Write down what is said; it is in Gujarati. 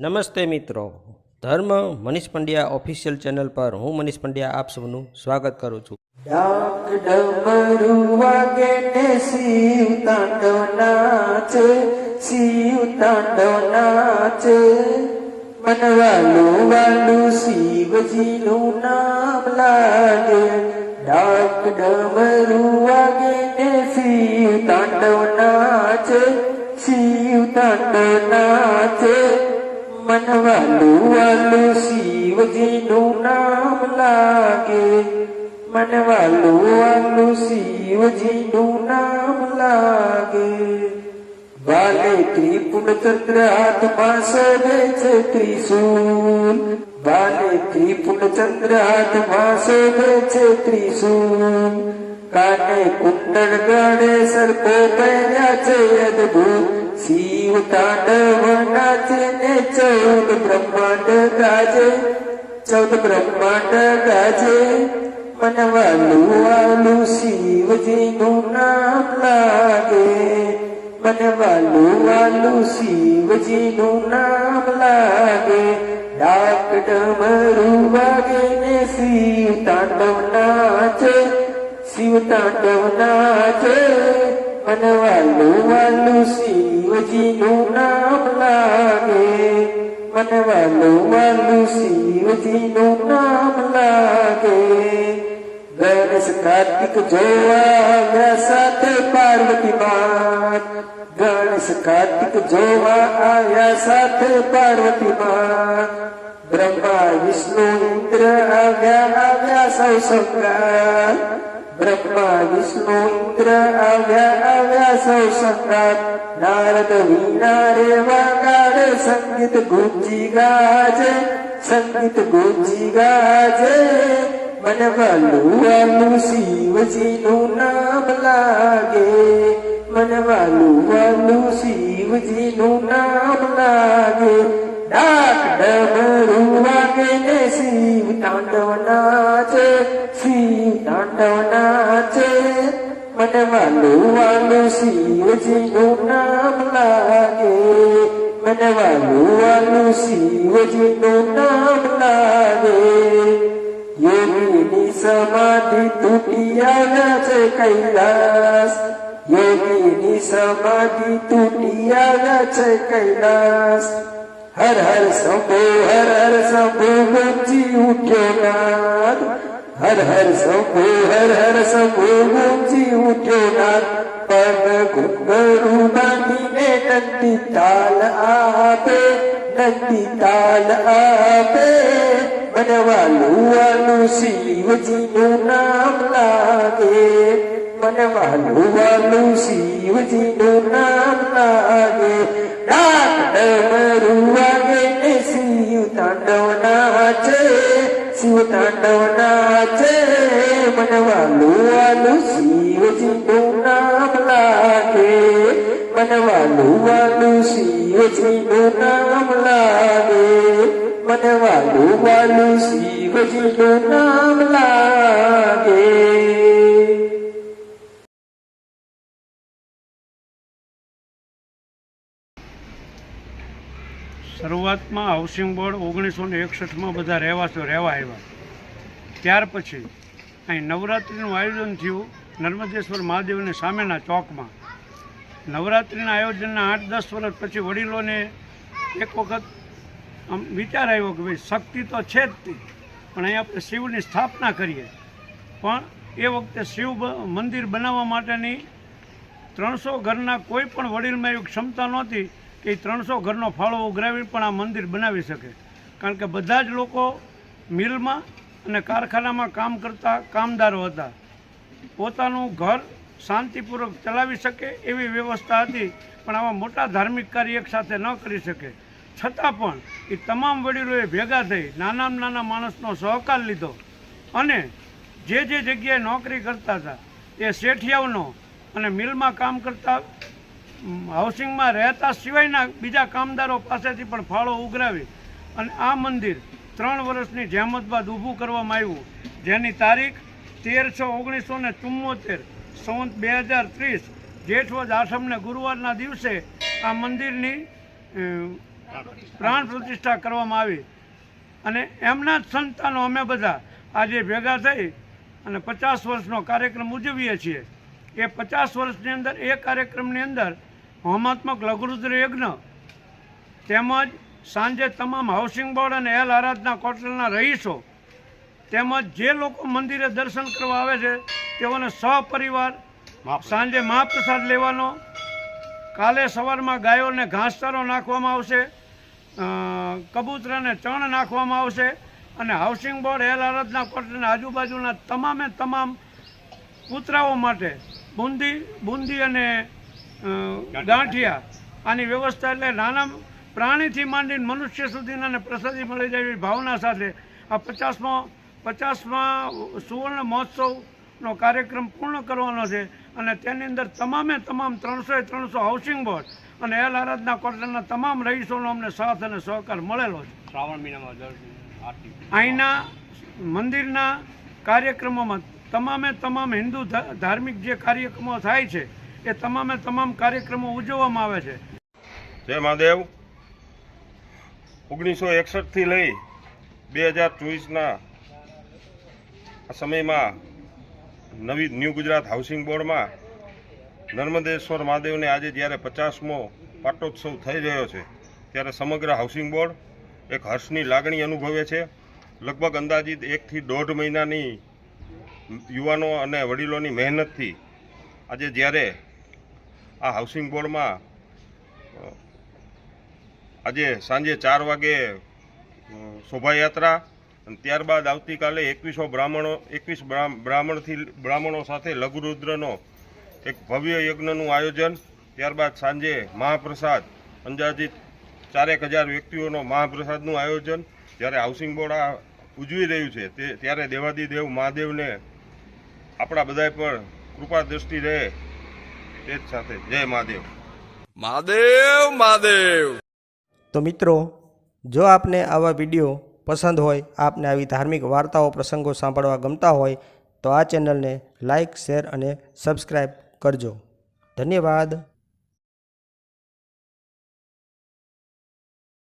નમસ્તે મિત્રો. ધર્મ મનીષ પંડ્યા ઓફિશિયલ ચેનલ પર હું મનીષ પંડ્યા આપ સૌનું સ્વાગત કરું છું. ડાક ડમરુ વાગે ને શિવ તાંડવ નાચે, શિવ તાંડવ નાચે. મનવાલું વાલું શિવજીનું નામ ડાક ડમરુ વાગે શિવ તાંડવ નાચે, શિવ તાંડવ નાચે. મનવાલું વાલું શિવજીનું નામ લાગે મનવાલું વાલું શિવજીનું નામ લાગે વાલે ત્રિપુણ ચંદ્ર હાથમાં સરે છે ત્રિશૂલ વાલે ત્રિપુણ ચંદ્ર હાથમાં સરે છે ત્રિશૂલ કાને કુંડળ ગળે સર્પો પહેર્યા છે અદભુત શિવ તાંડવ નાચે ને ચૌદ બ્રહ્માંડ ગાજે, ચૌદ બ્રહ્માંડ ગાજે. મનવાલું વાલું શિવજીનું નામ લાગે, મનવાલું વાલું શિવજીનું નામ લાગે. ડાક ડમરું વાગે ને શિવ તાંડવ નાચે શિવ તાંડવ નાચે. મનવાલું વાલું શિવજીનું નામ લાગે મનવાલું વાલું શિવજીનું નામ લાગે ગણેશ કાર્તિક જોવા આવ્યા સાથે પાર્વતી માત ગણેશ કાર્તિક જોવા આવ્યા સાથે પાર્વતી માત બ્રહ્મા વિષ્ણુ ઇન્દ્ર આવ્યા આવ્યા સૌ સંગાત બ્રહ્મા વિષ્ણુ ઇન્દ્ર આવ્યા ब्रह्मा विष्णुन्द्र आव्या गुञ्जि गाजे सङ्गीत गुञ्जि गाजे मन वालु वा नु शिवजी नु नागे मनवालु वा नु शिवजी नु नाम लागे ડમરું વાગે ને શિવ તાંડવ નાચે શિવ તાંડવ નાચે મન વાલું વાલું શિવજીનું નામ લાગે મન વાલું વાલું શિવજીનું નામ લાગે યોગીની સમાધિ તૂટી આવ્યા છે કૈલાસ યોગીની સમાધિ તૂટી આવ્યા છે કૈલાસ હર હર શંભો હર હર શંભો ગુંજી ઉઠ્યો નાદ હર હર શંભો હર હર શંભો ગુંજી ઉઠ્યો નાદ પણ ઘુંઘરું બાંધીને નંદી તાલ આપે નંદી તાલ આપે મનવાલું વાલું શિવજીનું નામ લાગે મનવાલું વાલું શિવજીનું નામ લાગે ડાક ડમરું વાગે ને શિવ તાંડવ નાચે શિવ તાંડવ નાચે મનવાલું વાલું શરૂઆતમાં હાઉસિંગ બોર્ડ ઓગણીસો ને એકસઠમાં બધા રહેવાસો રહેવા આવ્યા. ત્યાર પછી અહીં નવરાત્રિનું આયોજન થયું નર્મદેશ્વર મહાદેવની સામેના ચોકમાં. નવરાત્રિના આયોજનના આઠ દસ વર્ષ પછી વડીલોને એક વખત આમ વિચાર આવ્યો કે ભાઈ શક્તિ તો છે જ તે, પણ અહીં આપણે શિવની સ્થાપના કરીએ. પણ એ વખતે શિવ મંદિર બનાવવા માટેની ત્રણસો ઘરના કોઈ પણ વડીલમાં એવી ક્ષમતા નહોતી કે ત્રણસો ઘરનો ફાળો ઉઘરાવી પણ આ મંદિર બનાવી શકે. કારણ કે બધા જ લોકો મિલમાં અને કારખાનામાં કામ કરતા કામદારો હતા. પોતાનું ઘર શાંતિપૂર્વક ચલાવી શકે એવી વ્યવસ્થા હતી, પણ આવા મોટા ધાર્મિક કાર્ય એક સાથે ન કરી શકે. છતાં પણ એ તમામ વડીલોએ ભેગા થઈ નાનામાં નાના માણસનો સહકાર લીધો અને જે જે જગ્યાએ નોકરી કરતા હતા, એ શેઠિયાઓનો અને મિલમાં કામ કરતા હાઉસિંગમાં રહેતા સિવાયના બીજા કામદારો પાસેથી પણ ફાળો ઉઘરાવી અને આ મંદિર ત્રણ વર્ષની જહેમત બાદ ઊભું કરવામાં આવ્યું. જેની તારીખ તેર છ ઓગણીસો ને ચુમ્મોતેર, સંવત બે હજાર ત્રીસ, જેઠવદ આઠમને ગુરુવારના દિવસે આ મંદિરની પ્રાણ પ્રતિષ્ઠા કરવામાં આવી. અને એમના જ સંતાનો અમે બધા આજે ભેગા થઈ અને પચાસ વર્ષનો કાર્યક્રમ ઉજવીએ છીએ. એ પચાસ વર્ષની અંદર, એ કાર્યક્રમની અંદર હોમાત્મક લઘુરુદ્ર યજ્ઞ તેમજ સાંજે તમામ હાઉસિંગ બોર્ડ અને એલ આરાધના કોર્ટલના રહીશો તેમજ જે લોકો મંદિરે દર્શન કરવા આવે છે તેઓને સહપરિવાર સાંજે મહાપ્રસાદ લેવાનો. કાલે સવારમાં ગાયોને ઘાસચારો નાખવામાં આવશે કબૂતરાને ચણ નાખવામાં આવશે અને હાઉસિંગ બોર્ડ એલ આરાધના કોર્ટના આજુબાજુના તમામે તમામ કૂતરાઓ માટે બુંદી બુંદી અને ગાંઠિયા. આની વ્યવસ્થા એટલે નાના પ્રાણીથી માંડીને મનુષ્ય સુધીના પ્રસાદી મળી જાય એવી ભાવના સાથે આ પચાસમાં પચાસમાં સુવર્ણ મહોત્સવનો કાર્યક્રમ પૂર્ણ કરવાનો છે અને તેની અંદર તમામે તમામ ત્રણસોએ ત્રણસો હાઉસિંગ બોર્ડ અને એલ આરાધના કોર્ટના તમામ રહીશોનો અમને સાથ અને સહકાર મળેલો છે. શ્રાવણ મહિનામાં અહીંના મંદિરના કાર્યક્રમોમાં તમામે તમામ હિન્દુ ધાર્મિક જે કાર્યક્રમો થાય છે એ તમામે તમામ કાર્યક્રમો ઉજવવામાં આવે છે. જય મહાદેવ. ઓગણીસો એકસઠથી લઈ બે હજાર ચોવીસના સમયમાં નવી ન્યૂ ગુજરાત હાઉસિંગ બોર્ડમાં નર્મદેશ્વર મહાદેવને આજે જ્યારે પચાસમો પાટોત્સવ થઈ રહ્યો છે, ત્યારે સમગ્ર હાઉસિંગ બોર્ડ એક હર્ષની લાગણી અનુભવે છે. લગભગ અંદાજિત એકથી દોઢ મહિનાની યુવાનો અને વડીલોની મહેનતથી આજે જ્યારે આ હાઉસિંગ બોર્ડમાં આજે સાંજે ચાર વાગે શોભાયાત્રા અને ત્યારબાદ આવતીકાલે એકવીસો બ્રાહ્મણો, એકવીસ બ્રાહ્મણથી, બ્રાહ્મણો સાથે લઘુરુદ્રનો એક ભવ્ય યજ્ઞનું આયોજન. ત્યારબાદ સાંજે મહાપ્રસાદ અંદાજિત ચારેક હજાર વ્યક્તિઓનો મહાપ્રસાદનું આયોજન. જ્યારે હાઉસિંગ બોર્ડ આ ઉજવી રહ્યું છે, તે, ત્યારે દેવાદિદેવ મહાદેવને આપણા બધા પર કૃપા દ્રષ્ટિ રહે. તે સાથે. જય મહાદેવ. મહાદેવ મહાદેવ. તો મિત્રો જો આપને આવા વીડિયો પસંદ હોય આપને આવી ધાર્મિક વાર્તાઓ પ્રસંગો સાંભળવા ગમતા હોય તો આ ચેનલને લાઇક શેર અને સબસ્ક્રાઈબ કરજો. ધન્યવાદ.